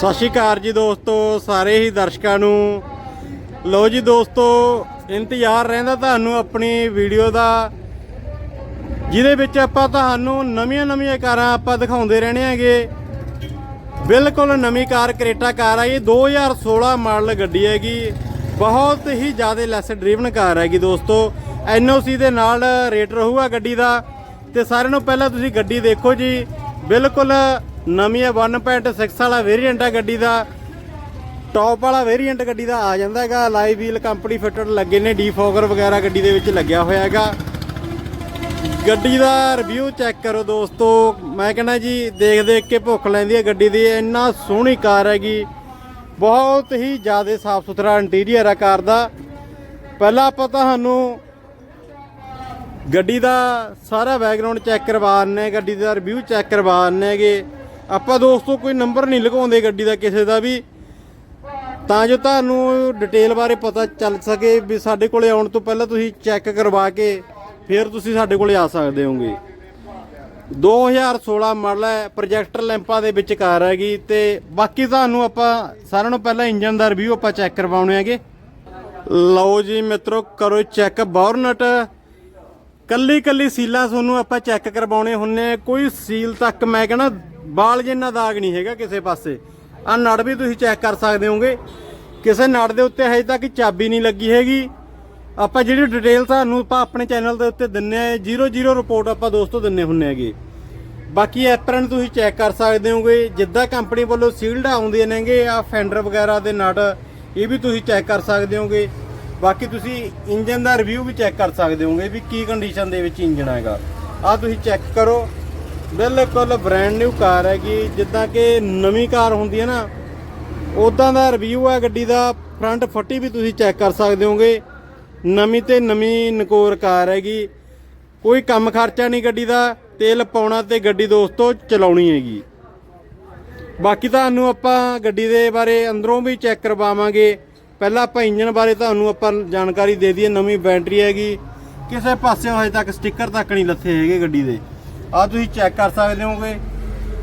ਸਤਿ ਸ਼੍ਰੀ ਅਕਾਲ ਜੀ ਦੋਸਤੋ, ਸਾਰੇ ਹੀ ਦਰਸ਼ਕਾਂ ਨੂੰ। ਲੋ ਜੀ ਦੋਸਤੋ, ਇੰਤਜ਼ਾਰ ਰਹਿੰਦਾ ਤੁਹਾਨੂੰ ਆਪਣੀ ਵੀਡੀਓ ਦਾ, ਜਿਹਦੇ ਵਿੱਚ ਆਪਾਂ ਤੁਹਾਨੂੰ ਨਵੀਆਂ-ਨਵੀਆਂ ਕਾਰਾਂ ਆਪਾਂ ਦਿਖਾਉਂਦੇ ਰਹਿਣੇ ਹੈਗੇ। ਬਿਲਕੁਲ ਨਵੀਂ ਕਾਰ ਕਰੇਟਾ ਕਾਰ ਆ, ਇਹ 2016 ਮਾਡਲ ਗੱਡੀ ਹੈਗੀ। ਬਹੁਤ ਹੀ ਜ਼ਿਆਦਾ ਲੈਸ ਡਰਾਈਵਨ ਕਾਰ ਹੈਗੀ ਦੋਸਤੋ। ਐਨਓਸੀ ਦੇ ਨਾਲ ਰੇਟ ਰਹੂਗਾ ਗੱਡੀ ਦਾ। ਤੇ ਸਾਰਿਆਂ ਨੂੰ ਪਹਿਲਾਂ ਤੁਸੀਂ ਗੱਡੀ ਦੇਖੋ ਜੀ। ਬਿਲਕੁਲ ਨਵੀਂ ਹੈ 1.6 ਵਾਲਾ ਵੇਰੀਐਂਟ ਹੈ ਗੱਡੀ ਦਾ। ਟੌਪ ਵਾਲਾ ਵੇਰੀਐਂਟ ਗੱਡੀ ਦਾ ਆ ਜਾਂਦਾ ਹੈਗਾ। ਲਾਈਵ ਵੀਲ ਕੰਪਨੀ ਫਿਟਡ ਲੱਗੇ ਨੇ ਡੀਫੋਗਰ ਵਗੈਰਾ ਗੱਡੀ ਦੇ ਵਿੱਚ ਲੱਗਿਆ ਹੋਇਆ ਹੈਗਾ। ਗੱਡੀ ਦਾ ਰਿਵਿਊ ਚੈੱਕ ਕਰੋ ਦੋਸਤੋ। ਮੈਂ ਕਹਿੰਦਾ ਜੀ, ਦੇਖ ਦੇਖ ਕੇ ਭੁੱਖ ਲੈਂਦੀ ਹੈ ਗੱਡੀ ਦੀ। ਇੰਨਾ ਸੋਹਣੀ ਕਾਰ ਹੈਗੀ। ਬਹੁਤ ਹੀ ਜ਼ਿਆਦਾ ਸਾਫ਼ ਸੁਥਰਾ ਇੰਟੀਰੀਅਰ ਹੈ ਕਾਰ ਦਾ। ਪਹਿਲਾਂ ਆਪਾਂ ਤੁਹਾਨੂੰ ਗੱਡੀ ਦਾ ਸਾਰਾ ਬੈਕਗ੍ਰਾਉਂਡ ਚੈੱਕ ਕਰਵਾ ਕਰਵਾਉਣੇ ਗੱਡੀ ਦਾ ਰਿਵਿਊ ਚੈੱਕ ਕਰਵਾਉਣੇਗੇ ਆਪਾਂ ਦੋਸਤੋ ਕੋਈ ਨੰਬਰ ਨਹੀਂ ਲਗਾਉਂਦੇ ਗੱਡੀ ਦਾ ਕਿਸੇ ਦਾ ਵੀ। ਤਾਂ ਜੋ ਤੁਹਾਨੂੰ ਡਿਟੇਲ ਬਾਰੇ ਪਤਾ ਚੱਲ ਸਕੇ ਵੀ ਸਾਡੇ ਕੋਲੇ ਆਉਣ ਤੋਂ ਪਹਿਲਾਂ ਤੁਸੀਂ ਚੈੱਕ ਕਰਵਾ ਕੇ ਫਿਰ ਤੁਸੀਂ ਸਾਡੇ ਕੋਲੇ ਆ ਸਕਦੇ ਹੋਗੇ। 2016 ਮਾਡਲ ਹੈ ਪ੍ਰੋਜੈਕਟਰ ਲੈਂਪਾਂ ਦੇ ਵਿੱਚ ਕਾਰ ਹੈਗੀ ਤੇ ਬਾਕੀ ਤੁਹਾਨੂੰ ਆਪਾਂ ਸਾਰਿਆਂ ਨੂੰ ਪਹਿਲਾਂ ਇੰਜਨ ਦਾ ਰਿਵਿਊ ਆਪਾਂ ਚੈੱਕ ਕਰਵਾਉਣੇ ਹੈਗੇ। ਲਓ ਜੀ ਮਿੱਤਰੋ, ਕਰੋ ਚੈੱਕ ਬੌਰਨਟ ਕੱਲੀ ਕੱਲੀ ਸੀਲਾਂ ਤੁਹਾਨੂੰ ਆਪਾਂ ਚੈੱਕ ਕਰਵਾਉਣੇ ਹੁੰਨੇ ਆ। ਕੋਈ ਸੀਲ ਤੱਕ ਮੈਂ ਕਹਿੰਦਾ ਬਾਲ ਜਿੰਨਾ ਦਾਗ ਨਹੀਂ ਹੈਗਾ ਕਿਸੇ ਪਾਸੇ। ਆ ਨੜ ਵੀ ਤੁਸੀਂ ਚੈੱਕ ਕਰ ਸਕਦੇ ਹੋਗੇ। ਕਿਸੇ ਨੜ ਦੇ ਉੱਤੇ ਹਜੇ ਤੱਕ ਚਾਬੀ ਨਹੀਂ ਲੱਗੀ ਹੈਗੀ। ਆਪਾਂ ਜਿਹੜੀ ਡਿਟੇਲ ਤੁਹਾਨੂੰ ਆਪਾਂ ਆਪਣੇ ਚੈਨਲ ਦੇ ਉੱਤੇ ਦਿੰਨੇ ਆ 00 ਰਿਪੋਰਟ ਆਪਾਂ ਦੋਸਤੋ ਦਿੰਨੇ ਹੁੰਨੇ ਹੈਗੇ। ਬਾਕੀ ਐਪਰਨ ਤੁਸੀਂ ਚੈੱਕ ਕਰ ਸਕਦੇ ਹੋਗੇ। ਜਿੱਦਾਂ ਕੰਪਨੀ ਵੱਲੋਂ ਸੀਲਡ ਆਉਂਦੇ ਨੇਗੇ ਆ ਫੈਂਡਰ ਵਗੈਰਾ ਦੇ ਨਟ ਇਹ ਵੀ ਤੁਸੀਂ ਚੈੱਕ ਕਰ ਸਕਦੇ ਹੋਗੇ। ਬਾਕੀ ਤੁਸੀਂ ਇੰਜਨ ਦਾ ਰਿਵਿਊ ਵੀ ਚੈੱਕ ਕਰ ਸਕਦੇ ਹੋਗੇ ਵੀ ਕੀ ਕੰਡੀਸ਼ਨ ਦੇ ਵਿੱਚ ਇੰਜਨ ਹੈਗਾ। ਆ ਤੁਸੀਂ ਚੈੱਕ ਕਰੋ। ਬਿਲਕੁਲ ਬ੍ਰਾਂਡ ਨਿਊ ਕਾਰ ਹੈਗੀ। ਜਿੱਦਾਂ ਕਿ ਨਵੀਂ ਕਾਰ ਹੁੰਦੀ ਹੈ ਨਾ ਉਦਾਂ ਦਾ ਰਿਵਿਊ ਹੈ ਗੱਡੀ ਦਾ। ਫਰੰਟ ਫੱਟੀ ਵੀ ਤੁਸੀਂ ਚੈੱਕ ਕਰ ਸਕਦੇ ਹੋਗੇ। ਨਵੀਂ ਤੇ ਨਵੀਂ ਨਕੋਰ ਕਾਰ ਹੈਗੀ। ਕੋਈ ਕੰਮ ਖਰਚਾ ਨਹੀਂ ਗੱਡੀ ਦਾ। ਤੇਲ ਪਾਉਣਾ ਤੇ ਗੱਡੀ ਦੋਸਤੋ ਚਲਾਉਣੀ ਹੈਗੀ। ਬਾਕੀ ਤੁਹਾਨੂੰ ਆਪਾਂ ਗੱਡੀ ਦੇ ਬਾਰੇ ਅੰਦਰੋਂ ਵੀ ਚੈੱਕ ਕਰਵਾਵਾਂਗੇ। ਪਹਿਲਾਂ ਆਪਾਂ ਇੰਜਨ ਬਾਰੇ ਤੁਹਾਨੂੰ ਆਪਾਂ ਜਾਣਕਾਰੀ ਦੇ ਦਈਏ। ਨਵੀਂ ਬੈਟਰੀ ਹੈਗੀ। ਕਿਸੇ ਪਾਸਿਓਂ ਹਜੇ ਤੱਕ ਸਟicker ਤੱਕ ਨਹੀਂ ਲੱਥੇ ਹੈਗੇ ਗੱਡੀ ਦੇ। ਆ ਤੁਸੀਂ ਚੈੱਕ ਕਰ ਸਕਦੇ ਹੋਗੇ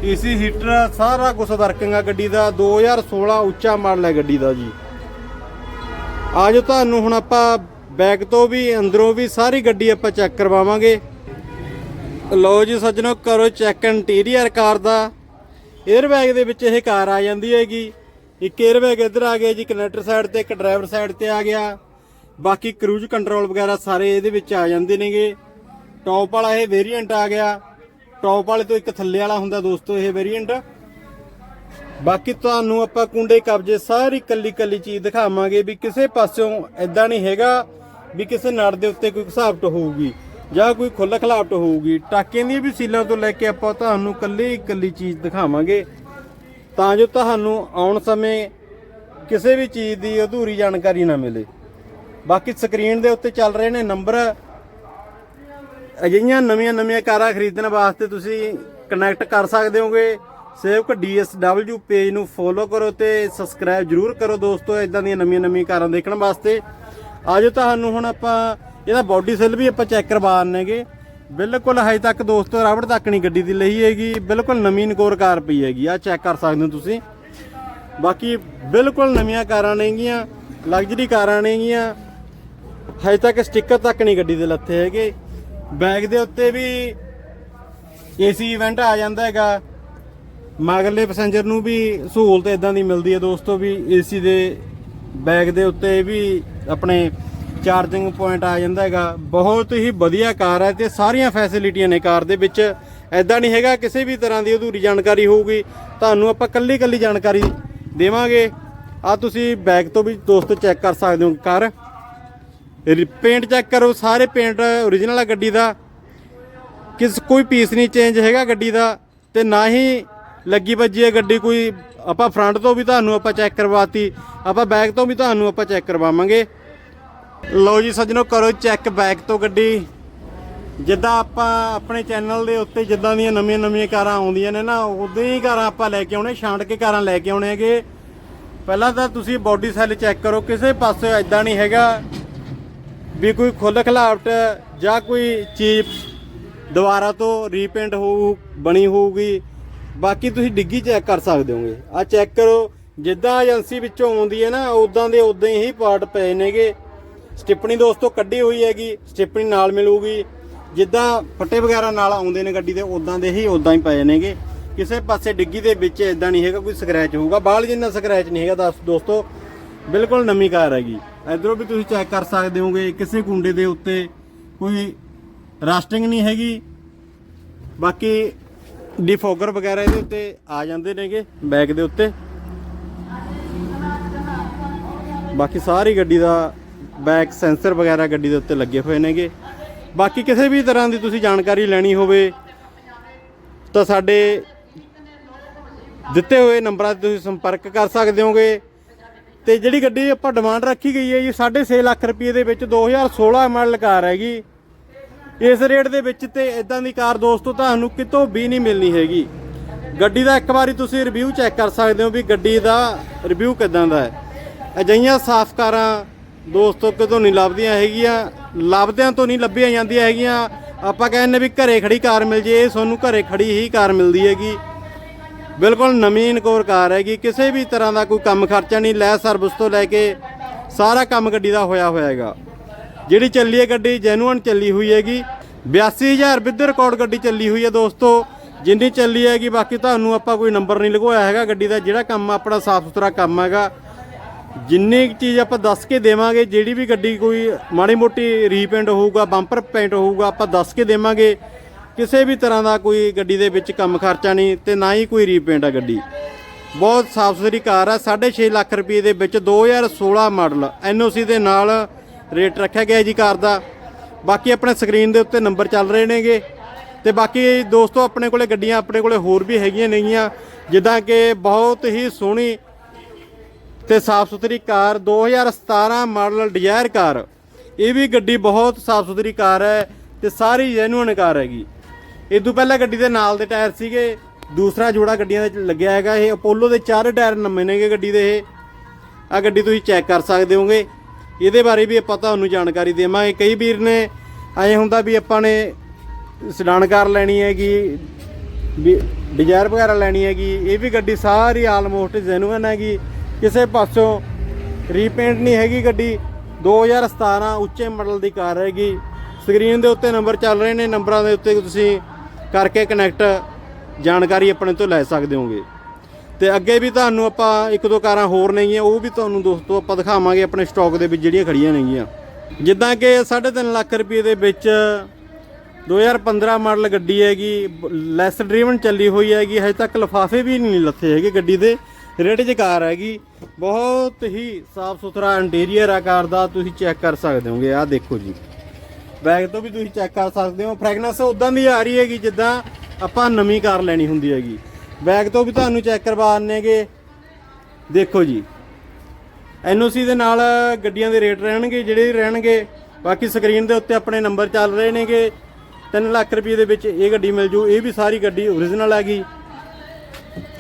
ਏਸੀ ਹੀਟਰ ਸਾਰਾ ਕੁਝ ਵਰਕਿੰਗ ਆ ਗੱਡੀ ਦਾ 2016 ਉੱਚਾ ਮਾਡਲ ਹੈ ਗੱਡੀ ਦਾ ਜੀ। ਆਜੋ ਤੁਹਾਨੂੰ ਹੁਣ ਆਪਾਂ ਬੈਕ ਤੋਂ ਵੀ, ਅੰਦਰੋਂ ਵੀ ਸਾਰੀ ਗੱਡੀ ਆਪਾਂ ਚੈੱਕ ਕਰਵਾਵਾਂਗੇ। ਲਓ ਜੀ ਸੱਜਣੋ, ਕਰੋ ਚੈੱਕ ਇੰਟੀਰੀਅਰ ਕਾਰ ਦਾ। 에ਅਰ ਬੈਗ ਦੇ ਵਿੱਚ ਇਹ ਕਾਰ ਆ ਜਾਂਦੀ ਹੈਗੀ। ਇੱਕ 에ਅਰ ਬੈਗ ਇੱਧਰ ਆ ਗਿਆ ਜੀ ਕਨੈਕਟਰ ਸਾਈਡ ਤੇ, ਇੱਕ ਡਰਾਈਵਰ ਸਾਈਡ ਤੇ ਆ ਗਿਆ। ਬਾਕੀ ਕਰੂਜ਼ ਕੰਟਰੋਲ ਵਗੈਰਾ ਸਾਰੇ ਇਹਦੇ ਵਿੱਚ ਆ ਜਾਂਦੇ ਨੇਗੇ। ਟੌਪ ਵਾਲਾ ਇਹ ਵੇਰੀਐਂਟ ਆ ਗਿਆ। ਟੌਪ ਵਾਲੇ ਤੋਂ ਇੱਕ ਥੱਲੇ ਵਾਲਾ ਹੁੰਦਾ ਦੋਸਤੋ ਇਹ ਵੇਰੀਐਂਟ। ਬਾਕੀ ਤੁਹਾਨੂੰ ਆਪਾਂ ਕੁੰਡੇ ਕਬਜੇ ਸਾਰੀ ਕੱਲੀ ਕੱਲੀ ਚੀਜ਼ ਦਿਖਾਵਾਂਗੇ ਵੀ ਕਿਸੇ ਪਾਸਿਓਂ ਐਦਾਂ ਨਹੀਂ ਹੈਗਾ ਵੀ ਕਿਸੇ ਨੜ ਦੇ ਉੱਤੇ ਕੋਈ ਘਸਾਵਟ ਹੋਊਗੀ ਜਾਂ ਕੋਈ ਖੁੱਲ੍ਹ ਖਲਾਵਟ ਹੋਊਗੀ। ਟਾਕਿਆਂ ਦੀਆਂ ਵੀ ਸੀਲਾਂ ਤੋਂ ਲੈ ਕੇ ਆਪਾਂ ਤੁਹਾਨੂੰ ਕੱਲੀ ਕੱਲੀ ਚੀਜ਼ ਦਿਖਾਵਾਂਗੇ। ਤਾਂ ਜੋ ਤੁਹਾਨੂੰ ਆਉਣ ਸਮੇਂ ਕਿਸੇ ਵੀ ਚੀਜ਼ ਦੀ ਅਧੂਰੀ ਜਾਣਕਾਰੀ ਨਾ ਮਿਲੇ। ਬਾਕੀ ਸਕਰੀਨ ਦੇ ਉੱਤੇ ਚੱਲ ਰਹੇ ਨੇ ਨੰਬਰ। ਅਜਿਹੀਆਂ ਨਵੀਆਂ ਨਵੀਆਂ ਕਾਰਾਂ ਖਰੀਦਣ ਵਾਸਤੇ ਤੁਸੀਂ ਕਨੈਕਟ ਕਰ ਸਕਦੇ ਹੋਗੇ। ਸੇਵਕ DSW ਪੇਜ ਨੂੰ ਫੋਲੋ ਕਰੋ ਤੇ ਸਬਸਕ੍ਰਾਈਬ ਜਰੂਰ ਕਰੋ ਦੋਸਤੋ ਇਦਾਂ ਦੀਆਂ ਨਵੀਆਂ ਨਵੀਆਂ ਕਾਰਾਂ ਦੇਖਣ ਵਾਸਤੇ। ਆਜੋ ਤੁਹਾਨੂੰ ਹੁਣ ਆਪਾਂ, ਇਹਦਾ ਬਾਡੀ ਸੈੱਲ ਵੀ ਆਪਾਂ ਚੈੱਕ ਕਰਵਾ ਆਨੇਗੇ ਬਿਲਕੁਲ ਹਜੇ ਤੱਕ ਦੋਸਤੋ, ਰਾਵੜ ਤੱਕ ਨਹੀਂ ਗੱਡੀ ਦੀ ਲਈ ਹੈਗੀ। ਬਿਲਕੁਲ ਨਵੀਂ ਨਕੋਰ ਕਾਰ ਪਈ ਹੈਗੀ ਆ ਚੈੱਕ ਕਰ ਸਕਦੇ ਹੋ ਤੁਸੀਂ। ਬਾਕੀ ਬਿਲਕੁਲ ਨਵੀਆਂ ਕਾਰਾਂ ਨੇਗੀਆਂ ਲਗਜ਼ਰੀ ਕਾਰਾਂ ਨੇਗੀਆਂ ਹਜੇ ਤੱਕ ਸਟicker ਤੱਕ ਨਹੀਂ ਗੱਡੀ ਦੇ ਲੱਥੇ ਹੈਗੇ। ਬੈਗ ਦੇ ਉੱਤੇ ਵੀ ਏਸੀ ਇਵੈਂਟ ਆ ਜਾਂਦਾ ਹੈਗਾ। ਮਗਰਲੇ ਪੈਸੇਂਜਰ ਨੂੰ ਵੀ ਸਹੂਲਤ ਇਦਾਂ ਦੀ ਮਿਲਦੀ ਹੈ ਦੋਸਤੋ ਵੀ ਏਸੀ ਦੇ ਬੈਗ ਦੇ ਉੱਤੇ ਵੀ ਆਪਣੇ ਚਾਰਜਿੰਗ ਪੁਆਇੰਟ ਆ ਜਾਂਦਾ ਹੈਗਾ। ਬਹੁਤ ਹੀ ਵਧੀਆ ਕਾਰ ਹੈ ਤੇ ਸਾਰੀਆਂ ਫੈਸਿਲਿਟੀਆਂ ਨੇ ਕਾਰ ਦੇ ਵਿੱਚ। ਐਦਾਂ ਨਹੀਂ ਹੈਗਾ ਕਿਸੇ ਵੀ ਤਰ੍ਹਾਂ ਦੀ ਅਧੂਰੀ ਜਾਣਕਾਰੀ ਹੋਊਗੀ। ਤੁਹਾਨੂੰ ਆਪਾਂ ਕੱਲੀ ਕੱਲੀ ਜਾਣਕਾਰੀ ਦੇਵਾਂਗੇ। ਆ ਤੁਸੀਂ ਬੈਗ ਤੋਂ ਵੀ ਦੋਸਤੋ ਚੈੱਕ ਕਰ ਸਕਦੇ ਹੋ ਕਾਰ। ਪੇਂਟ ਚੈੱਕ ਕਰੋ, ਸਾਰੇ ਪੇਂਟ origignal ਆ ਗੱਡੀ ਦਾ। ਕਿਸ ਕੋਈ ਪੀਸ ਨਹੀਂ ਚੇਂਜ ਹੈਗਾ ਗੱਡੀ ਦਾ ਤੇ ਨਾ ਹੀ ਲੱਗੀ ਵੱਜੀ ਹੈ ਗੱਡੀ ਕੋਈ। ਆਪਾਂ ਫਰੰਟ ਤੋਂ ਵੀ ਤੁਹਾਨੂੰ ਆਪਾਂ ਚੈੱਕ ਕਰਵਾਤੀ, ਆਪਾਂ ਬੈਕ ਤੋਂ ਵੀ ਤੁਹਾਨੂੰ ਆਪਾਂ ਚੈੱਕ ਕਰਵਾਵਾਂਗੇ। ਲਓ ਜੀ ਸੱਜਣੋ, ਕਰੋ ਚੈੱਕ ਬੈਕ ਤੋਂ ਗੱਡੀ। ਜਿੱਦਾਂ ਆਪਾਂ ਆਪਣੇ ਚੈਨਲ ਦੇ ਉੱਤੇ ਜਿੱਦਾਂ ਦੀਆਂ ਨਵੀਆਂ ਨਵੀਆਂ ਕਾਰਾਂ ਆਉਂਦੀਆਂ ਨੇ ਨਾ, ਉਦਾਂ ਹੀ ਕਾਰਾਂ ਆਪਾਂ ਲੈ ਕੇ ਆਉਣੇ, ਛਾਂਟ ਕੇ ਕਾਰਾਂ ਲੈ ਕੇ ਆਉਣੇ ਹੈਗੇ। ਪਹਿਲਾਂ ਤਾਂ ਤੁਸੀਂ ਬਾਡੀ ਸੈੱਲ ਚੈੱਕ ਕਰੋ, ਕਿਸੇ ਪਾਸੇ ਐਦਾਂ ਨਹੀਂ ਹੈਗਾ। ਵੀ ਕੋਈ ਖੁੱਲ੍ਹ ਖਲਾਵਟ ਜਾਂ ਕੋਈ ਚੀਜ਼ ਦੁਬਾਰਾ ਤੋਂ ਰੀਪੇਂਟ ਹੋਊ, ਬਣੀ ਹੋਊਗੀ, ਬਾਕੀ ਤੁਸੀਂ ਡਿੱਗੀ ਚੈੱਕ ਕਰ ਸਕਦੇ ਹੋਗੇ। ਆ ਚੈੱਕ ਕਰੋ, ਜਿੱਦਾਂ ਏਜੰਸੀ ਵਿੱਚੋਂ ਆਉਂਦੀ ਹੈ ਨਾ ਉਦਾਂ ਦੇ ਉਦਾਂ ਹੀ ਪਾਰਟ ਪਏ ਨੇਗੇ। ਸਟਿੱਪਣੀ ਦੋਸਤੋ ਕੱਢੀ ਹੋਈ ਹੈਗੀ ਸਟਿੱਪਣੀ ਨਾਲ ਮਿਲੂਗੀ। ਜਿੱਦਾਂ ਫੱਟੇ ਵਗੈਰਾ ਨਾਲ ਆਉਂਦੇ ਨੇ ਗੱਡੀ ਦੇ ਉਦਾਂ ਦੇ ਹੀ ਉਦਾਂ ਹੀ ਪਏ ਨੇਗੇ। ਕਿਸੇ ਪਾਸੇ ਡਿੱਗੀ ਦੇ ਵਿੱਚ ਇਦਾਂ ਨਹੀਂ ਹੈਗਾ, ਕੋਈ ਸਕ੍ਰੈਚ ਹੋਊਗਾ। ਬਾਲ ਜਿੰਨਾ ਸਕ੍ਰੈਚ ਨਹੀਂ ਹੈਗਾ, ਦੱਸ ਦੋਸਤੋ, ਬਿਲਕੁਲ ਨਵੀਂ ਕਾਰ ਹੈਗੀ। ਇਧਰੋਂ ਵੀ ਤੁਸੀਂ ਚੈੱਕ ਕਰ ਸਕਦੇ ਹੋਗੇ, ਕਿਸੇ ਕੁੰਡੇ ਦੇ ਉੱਤੇ ਕੋਈ ਰਾਸਟਿੰਗ ਨਹੀਂ ਹੈਗੀ। ਬਾਕੀ ਡਿਫੋਗਰ ਵਗੈਰਾ ਇਹਦੇ ਉੱਤੇ ਆ ਜਾਂਦੇ ਨੇਗੇ ਬੈਕ ਦੇ ਉੱਤੇ। ਬਾਕੀ ਸਾਰੀ ਗੱਡੀ ਦਾ ਬੈਕ ਸੈਂਸਰ ਵਗੈਰਾ ਗੱਡੀ ਦੇ ਉੱਤੇ ਲੱਗੇ ਹੋਏ ਨੇਗੇ। ਬਾਕੀ ਕਿਸੇ ਵੀ ਤਰ੍ਹਾਂ ਦੀ ਤੁਸੀਂ ਜਾਣਕਾਰੀ ਲੈਣੀ ਹੋਵੇ, ਤਾਂ ਸਾਡੇ ਦਿੱਤੇ ਹੋਏ ਨੰਬਰਾਂ ਤੇ ਤੁਸੀਂ ਸੰਪਰਕ ਕਰ ਸਕਦੇ ਹੋਗੇ। ਤੇ ਜਿਹੜੀ ਗੱਡੀ ਆਪਾਂ ਡਿਮਾਂਡ ਰੱਖੀ ਗਈ ਹੈ ਜੀ 6.5 ਲੱਖ ਰੁਪਏ ਦੇ ਵਿੱਚ 2016 ਮਾਡਲ ਕਾਰ ਹੈਗੀ। ਇਸ ਰੇਟ ਦੇ ਵਿੱਚ ਤੇ ਇਦਾਂ ਦੀ ਕਾਰ ਦੋਸਤੋ ਤੁਹਾਨੂੰ ਕਿਤੋਂ ਵੀ ਨਹੀਂ ਮਿਲਣੀ ਹੈਗੀ। ਗੱਡੀ ਦਾ ਇੱਕ ਵਾਰੀ ਤੁਸੀਂ ਰਿਵਿਊ ਚੈੱਕ ਕਰ ਸਕਦੇ ਹੋ ਵੀ ਗੱਡੀ ਦਾ ਰਿਵਿਊ ਕਿਦਾਂ ਦਾ ਹੈ। ਅਜਿਹੀਆਂ ਸਾਫ਼ ਕਾਰਾਂ ਦੋਸਤੋ ਕਿਤੋਂ ਨਹੀਂ ਲੱਭਦੀਆਂ ਹੈਗੀਆਂ। ਲੱਭਦਿਆਂ ਤੋਂ ਨਹੀਂ ਲੱਭੀਆਂ ਜਾਂਦੀਆਂ ਹੈਗੀਆਂ। ਆਪਾਂ ਕਹਿੰਦੇ ਵੀ ਘਰੇ ਖੜੀ ਕਾਰ ਮਿਲ ਜੇ, ਇਹ ਤੁਹਾਨੂੰ ਘਰੇ ਖੜੀ ਹੀ ਕਾਰ ਮਿਲਦੀ ਹੈਗੀ। ਬਿਲਕੁਲ ਨਵੀਂ ਇਨਕੋਰ ਕਾਰ ਹੈਗੀ। ਕਿਸੇ ਵੀ ਤਰ੍ਹਾਂ ਦਾ ਕੋਈ ਕੰਮ ਖਰਚਾ ਨਹੀਂ, ਲੈ ਸਰਵਿਸ ਤੋਂ ਲੈ ਕੇ ਸਾਰਾ ਕੰਮ ਗੱਡੀ ਦਾ ਹੋਇਆ ਹੋਇਆ ਹੈਗਾ। ਜਿਹੜੀ ਚੱਲੀ ਹੈ ਗੱਡੀ ਜੈਨੂਅਨ ਚੱਲੀ ਹੋਈ ਹੈਗੀ। 82000 ਵਿਦ ਰਿਕਾਰਡ ਗੱਡੀ ਚੱਲੀ ਹੋਈ ਹੈ ਦੋਸਤੋ। ਜਿੰਨੀ ਚੱਲੀ ਹੈਗੀ, ਬਾਕੀ ਤੁਹਾਨੂੰ ਆਪਾਂ ਕੋਈ ਨੰਬਰ ਨਹੀਂ ਲਗਵਾਇਆ ਹੈਗਾ ਗੱਡੀ ਦਾ। ਜਿਹੜਾ ਕੰਮ ਆਪਣਾ ਸਾਫ਼ ਸੁਥਰਾ ਕੰਮ ਹੈਗਾ, ਜਿੰਨੀ ਕੁ ਚੀਜ਼ ਆਪਾਂ ਦੱਸ ਕੇ ਦੇਵਾਂਗੇ, ਜਿਹੜੀ ਵੀ ਗੱਡੀ ਕੋਈ ਮਾੜੀ ਮੋਟੀ ਰੀਪੇਂਟ ਹੋਊਗਾ, ਬੰਪਰ ਪੇਂਟ ਹੋਊਗਾ, ਆਪਾਂ ਦੱਸ ਕੇ ਦੇਵਾਂਗੇ। ਕਿਸੇ ਵੀ ਤਰ੍ਹਾਂ ਦਾ ਕੋਈ ਗੱਡੀ ਦੇ ਵਿੱਚ ਕੰਮ ਖਰਚਾ ਨਹੀਂ ਤੇ ਨਾ ਹੀ ਕੋਈ ਰੀਪੇਂਟ ਆ ਗੱਡੀ। ਬਹੁਤ ਸਾਫ਼ ਸੁਥਰੀ ਕਾਰ ਆ 6.5 ਲੱਖ ਰੁਪਏ ਦੇ ਵਿੱਚ 2016 ਮਾਡਲ ਐਨਓਸੀ ਦੇ ਨਾਲ ਰੇਟ ਰੱਖਿਆ ਗਿਆ ਜੀ ਕਾਰ ਦਾ। ਬਾਕੀ ਆਪਣੇ ਸਕਰੀਨ ਦੇ ਉੱਤੇ ਨੰਬਰ ਚੱਲ ਰਹੇ ਨੇਗੇ ਤੇ ਬਾਕੀ ਦੋਸਤੋ ਆਪਣੇ ਕੋਲੇ ਗੱਡੀਆਂ, ਆਪਣੇ ਕੋਲੇ ਹੋਰ ਵੀ ਹੈਗੀਆਂ ਨੇਗੀਆਂ, ਜਿੱਦਾਂ ਕਿ ਬਹੁਤ ਹੀ ਸੋਹਣੀ ਤੇ ਸਾਫ਼ ਸੁਥਰੀ ਕਾਰ 2017 ਮਾਡਲ ਡਿਜ਼ਾਇਰ ਕਾਰ। ਇਹ ਵੀ ਗੱਡੀ ਬਹੁਤ ਸਾਫ਼ ਸੁਥਰੀ ਕਾਰ ਹੈ ਤੇ ਸਾਰੀ ਜੈਨੂਅਨ ਕਾਰ ਹੈਗੀ। ਇਹ ਤੋਂ ਪਹਿਲਾਂ ਗੱਡੀ ਦੇ ਨਾਲ ਦੇ ਟਾਇਰ ਸੀਗੇ, ਦੂਸਰਾ ਜੋੜਾ ਗੱਡੀਆਂ ਦੇ ਲੱਗਿਆ ਹੈਗਾ ਇਹ ਅਪੋਲੋ ਦੇ ਚਾਰੇ ਟਾਇਰ ਨਵੇਂ ਨੇਗੇ ਗੱਡੀ ਦੇ ਇਹ। ਆ ਗੱਡੀ ਤੁਸੀਂ ਚੈੱਕ ਕਰ ਸਕਦੇ ਹੋਗੇ। ਇਹਦੇ ਬਾਰੇ ਵੀ ਆਪਾਂ ਤੁਹਾਨੂੰ ਜਾਣਕਾਰੀ ਦੇਵਾਂਗੇ। ਕਈ ਵੀਰ ਨੇ ਐਂ ਹੁੰਦਾ ਵੀ ਆਪਾਂ ਨੇ ਸਡਾਨ ਕਾਰ ਲੈਣੀ ਹੈਗੀ, ਵੀ ਡਿਜ਼ਾਇਰ ਵਗੈਰਾ ਲੈਣੀ ਹੈਗੀ, ਇਹ ਵੀ ਗੱਡੀ ਸਾਰੀ ਆਲਮੋਸਟ ਜੈਨੂਅਨ ਹੈਗੀ। ਕਿਸੇ ਪਾਸੋਂ ਰੀਪੇਂਟ ਨਹੀਂ ਹੈਗੀ ਗੱਡੀ। 2017 ਉੱਚੇ ਮਾਡਲ ਦੀ ਕਾਰ ਹੈਗੀ। ਸਕਰੀਨ ਦੇ ਉੱਤੇ ਨੰਬਰ ਚੱਲ ਰਹੇ ਨੇ ਨੰਬਰਾਂ ਦੇ ਉੱਤੇ ਤੁਸੀਂ ਕਰਕੇ ਕਨੈਕਟ ਜਾਣਕਾਰੀ ਆਪਣੇ ਤੋਂ ਲੈ ਸਕਦੇ ਹੋਗੇ। ਤੇ ਅੱਗੇ ਵੀ ਤੁਹਾਨੂੰ ਆਪਾਂ ਇੱਕ ਦੋ ਕਾਰਾਂ ਹੋਰ ਨੇਗੀਆਂ, ਉਹ ਵੀ ਤੁਹਾਨੂੰ ਦੋਸਤੋ ਆਪਾਂ ਦਿਖਾਵਾਂਗੇ ਆਪਣੇ ਸਟਾਕ ਦੇ ਵਿੱਚ ਜਿਹੜੀਆਂ ਖੜੀਆਂ ਨੇਗੀਆਂ। ਜਿੱਦਾਂ ਕਿ 3.5 ਲੱਖ ਰੁਪਏ ਦੇ ਵਿੱਚ 2015 ਮਾਡਲ ਗੱਡੀ ਹੈਗੀ ਲੈਸ ਡਰੀਵਨ ਚੱਲੀ ਹੋਈ ਹੈਗੀ, ਹਜੇ ਤੱਕ ਲਫਾਫੇ ਵੀ ਨਹੀਂ ਲੱਥੇ ਹੈਗੇ ਗੱਡੀ ਦੇ। ਰੇਟ 'ਚ ਕਾਰ ਹੈਗੀ, ਬਹੁਤ ਹੀ ਸਾਫ਼ ਸੁਥਰਾ ਇੰਟੀਰੀਅਰ ਆ ਕਾਰ ਦਾ, ਤੁਸੀਂ ਚੈੱਕ ਕਰ ਸਕਦੇ ਹੋਗੇ, ਆਹ ਦੇਖੋ ਜੀ। ਬੈਗ ਤੋਂ ਵੀ ਤੁਸੀਂ ਚੈੱਕ ਕਰ ਸਕਦੇ ਹੋ ਫ੍ਰੈਗਨੈਂਸ ਉਦਾਂ ਦੀ ਆ ਰਹੀ ਹੈਗੀ ਜਿੱਦਾਂ ਆਪਾਂ ਨਵੀਂ ਕਾਰ ਲੈਣੀ ਹੁੰਦੀ ਹੈਗੀ। ਬੈਗ ਤੋਂ ਵੀ ਤੁਹਾਨੂੰ ਚੈੱਕ ਕਰਵਾ ਆਨੇਗੇ ਦੇਖੋ ਜੀ ਐਨਓਸੀ ਦੇ ਨਾਲ ਗੱਡੀਆਂ ਦੇ ਰੇਟ ਰਹਿਣਗੇ, ਜਿਹੜੇ ਰਹਿਣਗੇ, ਬਾਕੀ ਸਕਰੀਨ ਦੇ ਉੱਤੇ ਆਪਣੇ ਨੰਬਰ ਚੱਲ ਰਹੇ ਨੇਗੇ। 3 ਲੱਖ ਰੁਪਏ ਦੇ ਵਿੱਚ ਇਹ ਗੱਡੀ ਮਿਲ ਜੂ, ਇਹ ਵੀ ਸਾਰੀ ਗੱਡੀ ਓਰੀਜਨਲ ਹੈਗੀ।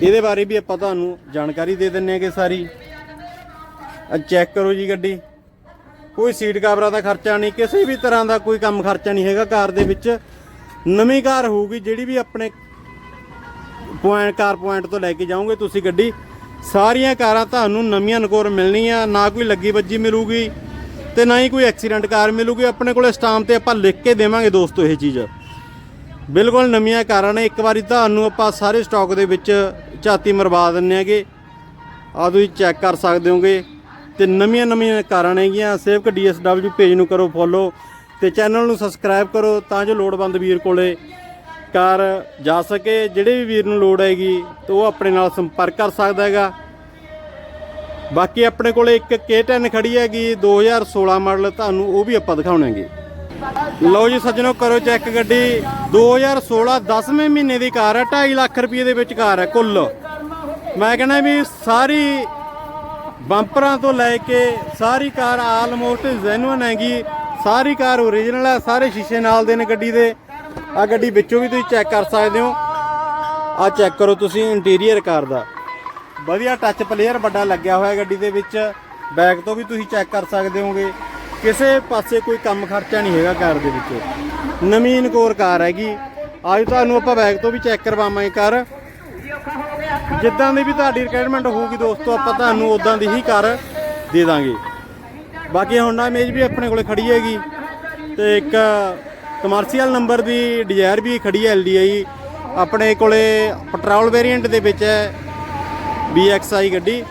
ਇਹਦੇ ਬਾਰੇ ਵੀ ਆਪਾਂ ਤੁਹਾਨੂੰ ਜਾਣਕਾਰੀ ਦੇ ਦਿੰਨੇ ਹੈਗੇ ਸਾਰੀ। ਚੈੱਕ ਕਰੋ ਜੀ ਗੱਡੀ। ਕੋਈ ਸੀਟ ਕਵਰਾਂ ਦਾ ਖਰਚਾ ਨਹੀਂ, ਕਿਸੇ ਵੀ ਤਰ੍ਹਾਂ ਦਾ ਕੋਈ ਕੰਮ ਖਰਚਾ ਨਹੀਂ ਹੈਗਾ ਕਾਰ ਦੇ ਵਿੱਚ। ਨਵੀਂ ਕਾਰ ਹੋਊਗੀ, ਜਿਹੜੀ ਵੀ ਆਪਣੇ ਪੁਆਇੰਟ, ਕਾਰ ਪੁਆਇੰਟ ਤੋਂ ਲੈ ਕੇ ਜਾਓਗੇ ਤੁਸੀਂ ਗੱਡੀ, ਸਾਰੀਆਂ ਕਾਰਾਂ ਤੁਹਾਨੂੰ ਨਵੀਆਂ ਨਕੋਰ ਮਿਲਣੀਆਂ, ਨਾ ਕੋਈ ਲੱਗੀ ਵੱਜੀ ਮਿਲੂਗੀ ਤੇ ਨਾ ਹੀ ਕੋਈ ਐਕਸੀਡੈਂਟ ਕਾਰ ਮਿਲੂਗੀ। ਆਪਣੇ ਕੋਲੇ ਸਟਾਮ ਤੇ ਆਪਾਂ ਲਿਖ ਕੇ ਦੇਵਾਂਗੇ ਦੋਸਤੋ ਇਹ ਚੀਜ਼। ਬਿਲਕੁਲ ਨਵੀਆਂ ਕਾਰਾਂ ਨੇ, ਇੱਕ ਵਾਰੀ ਤੁਹਾਨੂੰ ਆਪਾਂ ਸਾਰੇ ਸਟਾਕ ਦੇ ਵਿੱਚ ਝਾਤੀ ਮਰਵਾ ਦਿੰਨੇ ਹੈਗੇ। ਆ ਤੁਸੀਂ ਚੈੱਕ ਕਰ ਸਕਦੇ ਹੋਗੇ। ਤੇ ਨਵੀਆਂ ਨਵੀਆਂ ਕਾਰਾਂ ਨੇਗੀਆਂ ਸੇਵਕ ਡੀਐਸਡਬਲਯੂ ਪੇਜ ਨੂੰ ਕਰੋ ਫੋਲੋ ਤੇ ਚੈਨਲ ਨੂੰ ਸਬਸਕ੍ਰਾਈਬ ਕਰੋ ਤਾਂ ਜੋ ਲੋੜਵੰਦ ਵੀਰ ਕੋਲੇ ਕਾਰ ਜਾ ਸਕੇ। ਜਿਹੜੇ ਵੀ ਵੀਰ ਨੂੰ ਲੋੜ ਹੈਗੀ ਤੇ ਉਹ ਆਪਣੇ ਨਾਲ ਸੰਪਰਕ ਕਰ ਸਕਦਾ ਹੈਗਾ। ਬਾਕੀ ਆਪਣੇ ਕੋਲੇ ਇੱਕ K10 ਖੜੀ ਹੈਗੀ 2016 ਮਾਡਲ ਤੁਹਾਨੂੰ ਉਹ ਵੀ ਆਪਾਂ ਦਿਖਾਉਣਾਂਗੇ ਲਓ ਜੀ ਸੱਜਣੋ, ਕਰੋ ਚੈੱਕ ਗੱਡੀ। 2016 10ਵੇਂ ਮਹੀਨੇ ਦੀ ਕਾਰ ਹੈ 2.5 ਲੱਖ ਰੁਪਏ ਦੇ ਵਿੱਚ ਕਾਰ ਹੈ, ਕੁੱਲ। ਮੈਂ ਕਹਿੰਦਾ ਵੀ ਸਾਰੀ ਬੰਪਰਾਂ ਤੋਂ ਲੈ ਕੇ ਸਾਰੀ ਕਾਰ ਆਲਮੋਸਟ ਜੈਨੂਅਨ ਹੈਗੀ। ਸਾਰੀ ਕਾਰ ਓਰੀਜਨਲ ਹੈ, ਸਾਰੇ ਸ਼ੀਸ਼ੇ ਨਾਲ ਦੇ ਨੇ ਗੱਡੀ ਦੇ। ਆ ਗੱਡੀ ਵਿੱਚੋਂ ਵੀ ਤੁਸੀਂ ਚੈੱਕ ਕਰ ਸਕਦੇ ਹੋ। ਆ ਚੈੱਕ ਕਰੋ ਤੁਸੀਂ ਇੰਟੀਰੀਅਰ ਕਾਰ ਦਾ। ਵਧੀਆ ਟੱਚ ਪਲੇਅਰ ਵੱਡਾ ਲੱਗਿਆ ਹੋਇਆ ਗੱਡੀ ਦੇ ਵਿੱਚ। ਬੈਕ ਤੋਂ ਵੀ ਤੁਸੀਂ ਚੈੱਕ ਕਰ ਸਕਦੇ ਹੋਗੇ ਕਿਸੇ ਪਾਸੇ ਕੋਈ ਕੰਮ ਖਰਚਾ ਨਹੀਂ ਹੈਗਾ ਕਾਰ ਦੇ ਵਿੱਚ। ਨਵੀਂ ਇਨਕੋਰ ਕਾਰ ਹੈਗੀ। ਅੱਜ ਤੁਹਾਨੂੰ ਆਪਾਂ ਬੈਕ ਤੋਂ ਵੀ ਚੈੱਕ ਕਰਵਾਵਾਂਗੇ ਕਾਰ। ਜਿੱਦਾਂ ਦੀ ਵੀ ਤੁਹਾਡੀ ਰਿਕੁਆਇਰਮੈਂਟ ਹੋਊਗੀ ਦੋਸਤੋ, ਆਪਾਂ ਤੁਹਾਨੂੰ ਉਦਾਂ ਦੀ ਹੀ ਕਾਰ ਦੇ ਦਾਂਗੇ। ਬਾਕੀ ਹੋਂਡਾ ਇਮੇਜ ਵੀ ਆਪਣੇ ਕੋਲੇ ਖੜੀ ਹੈਗੀ ਤੇ ਇੱਕ ਕਮਰਸ਼ੀਅਲ ਨੰਬਰ ਦੀ ਡਿਜ਼ਾਇਰ ਵੀ ਖੜੀ ਹੈ ਐਲਡੀਆਈ ਆਪਣੇ ਕੋਲੇ ਪੈਟਰੋਲ ਵੇਰੀਐਂਟ ਦੇ ਵਿੱਚ ਹੈ BXI ਗੱਡੀ।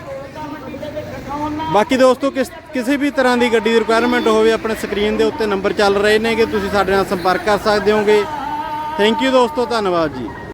ਬਾਕੀ ਦੋਸਤੋ, ਕਿਸ ਕਿਸੇ ਵੀ ਤਰ੍ਹਾਂ ਦੀ ਗੱਡੀ ਦੀ ਰਿਕੁਆਇਰਮੈਂਟ ਹੋਵੇ, ਆਪਣੇ ਸਕਰੀਨ ਦੇ ਉੱਤੇ ਨੰਬਰ ਚੱਲ ਰਹੇ ਨੇ ਕਿ ਤੁਸੀਂ ਸਾਡੇ ਨਾਲ ਸੰਪਰਕ ਕਰ ਸਕਦੇ ਹੋਗੇ। ਥੈਂਕ ਯੂ ਦੋਸਤੋ, ਧੰਨਵਾਦ ਜੀ।